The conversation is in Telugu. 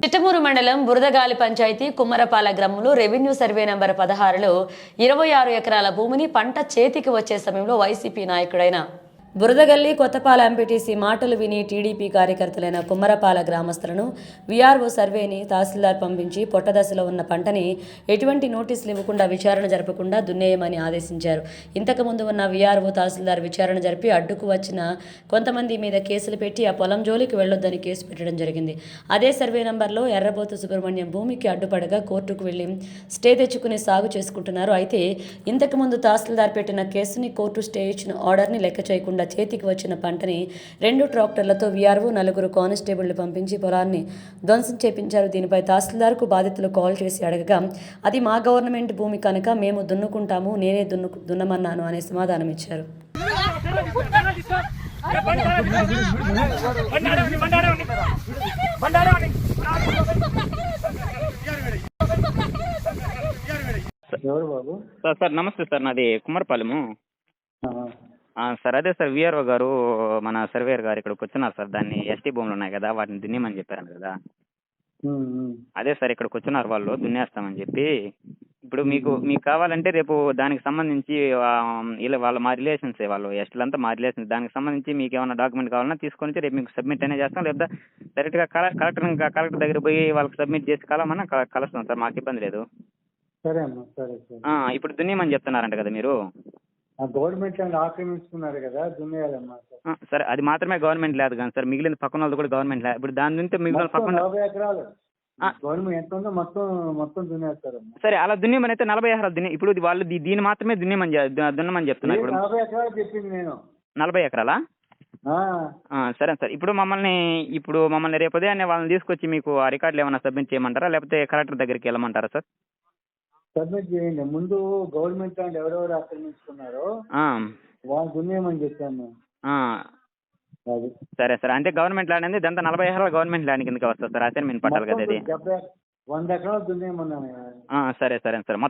చిట్టమూరు మండలం బురదగాలి పంచాయతీ కుమ్మరపాల గ్రామంలో రెవెన్యూ సర్వే నంబర్ పదహారులో ఇరవై ఆరు ఎకరాల భూమిని పంట చేతికి వచ్చే సమయంలో వైసీపీ నాయకుడైన బురదగల్లి కొత్తపాల ఎంపీటీసీ మాటలు విని టీడీపీ కార్యకర్తలైన కుమ్మరపాల గ్రామస్తులను వీఆర్ఓ సర్వేని తహసీల్దార్ పంపించి పొట్టదశలో ఉన్న పంటని ఎటువంటి నోటీసులు ఇవ్వకుండా విచారణ జరపకుండా దున్నేయమని ఆదేశించారు. ఇంతకుముందు ఉన్న వీఆర్ఓ తహసీల్దార్ విచారణ జరిపి అడ్డుకు వచ్చిన కొంతమంది మీద కేసులు పెట్టి ఆ పొలం జోలికి వెళ్ళొద్దని కేసు పెట్టడం జరిగింది. అదే సర్వే నంబర్లో ఎర్రబోతు సుబ్రహ్మణ్యం భూమికి అడ్డుపడగా కోర్టుకు వెళ్ళి స్టే తెచ్చుకుని సాగు చేసుకుంటున్నారు. అయితే ఇంతకుముందు తహసీల్దార్ పెట్టిన కేసుని కోర్టు స్టే ఇచ్చిన ఆర్డర్ని లెక్క చేయకుండా చేతికి వచ్చిన పంటని రెండు ట్రాక్టర్లతో వీఆర్ఓ నలుగురు కానిస్టేబుళ్ళు పంపించి పొలాన్ని ధ్వంసం చేపించారు. దీనిపై తహసీల్దార్కు బాధితులు కాల్ చేసి అడగగా అది మా గవర్నమెంట్ భూమి కనుక మేము దున్నుకుంటాము నేనే దున్ను దున్నమన్నాను అనే సమాధానం ఇచ్చారు. ఎవరు బాబు? సార్ సార్ నమస్తే సార్ నాది ఆ, సార్ అదే సార్ విఆర్ఓ గారు మన సర్వేయర్ గారు ఇక్కడికి వచ్చినారు సార్. దాన్ని ఎస్టీ భూములు ఉన్నాయి కదా వాటిని దున్నేమని చెప్పారు కదా. అదే సార్ ఇక్కడికి వచ్చినారు వాళ్ళు దున్నేస్తామని చెప్పి. ఇప్పుడు మీకు మీకు కావాలంటే రేపు దానికి సంబంధించి ఇలా వాళ్ళ మా రిలేషన్స్ వాళ్ళు ఎస్టీలంతా మా రిలేషన్స్. దానికి సంబంధించి మీకు ఏమైనా డాక్యుమెంట్ కావాలన్నా తీసుకొని వచ్చి రేపు మీకు సబ్మిట్ అనేది చేస్తాం. లేదా డైరెక్ట్గా కలెక్టర్ కలెక్టర్ దగ్గర పోయి వాళ్ళకి సబ్మిట్ చేసి కలమన్నా క- కలుస్తాం సార్ మాకు ఇబ్బంది లేదు. సరే అమ్మా సరే ఇప్పుడు దున్నేమని చెప్తున్నారంట కదా మీరు. గవర్నమెంట్ ల్యాండ్ ఆక్రమించుకున్నారు కదా దున్నేయాలమ్మా సరే. అది మాత్రమే గవర్నమెంట్ లేదు కానీ సార్ మిగిలిన పక్కన వాళ్ళది కూడా గవర్నమెంట్ లేదు ఇప్పుడు దాని నుంచి మిగిలిన పక్కన నలభై ఎకరాలు. గవర్నమెంట్ ఎంత ఉందో మొత్తం మొత్తం దున్నేస్తారమ్మా. సరే అలా దున్నేమని అయితే నలభై ఎకరాలు దున్ని ఇప్పుడు ఇది వాళ్ళు దీ- దీన్ని మాత్రమే దున్నేమని చె- దున్నమని చెప్తున్నారు ఇప్పుడు. నలభై ఎకరాలు చెప్పింది నేను. నలభై ఎకరాలా? ఆ, ఆ, సరే సార్. ఇప్పుడు మమ్మల్ని ఇప్పుడు మమ్మల్ని రేపు ఉదయాన్నే వాళ్ళని తీసుకొచ్చి మీకు ఆ రికార్డులు ఏమైనా సబ్మిట్ చేయమంటారా? లేకపోతే కలెక్టర్ దగ్గరికి వెళ్ళమంటారా సార్? సబ్మిట్ చేయండి. ముందు గవర్నమెంట్ ల్యాండ్ ఎవరెవరు ఆక్రమించుకున్నారో ఆ, వాళ్ళు దున్నేయమని చెప్పాను ఆ, అది. సరే సార్. అంటే గవర్నమెంట్ ల్యాండ్ అనేది ఇదంతా నలభై ఎకరాలు గవర్నమెంట్ ల్యాండ్ కిందకి వస్తుంది సార్. అసైన్మెంట్ పట్టాలి కదా ఇది. వంద ఎకరాలు దున్నేయమన్నాను ఆ, సరే సరే సార్.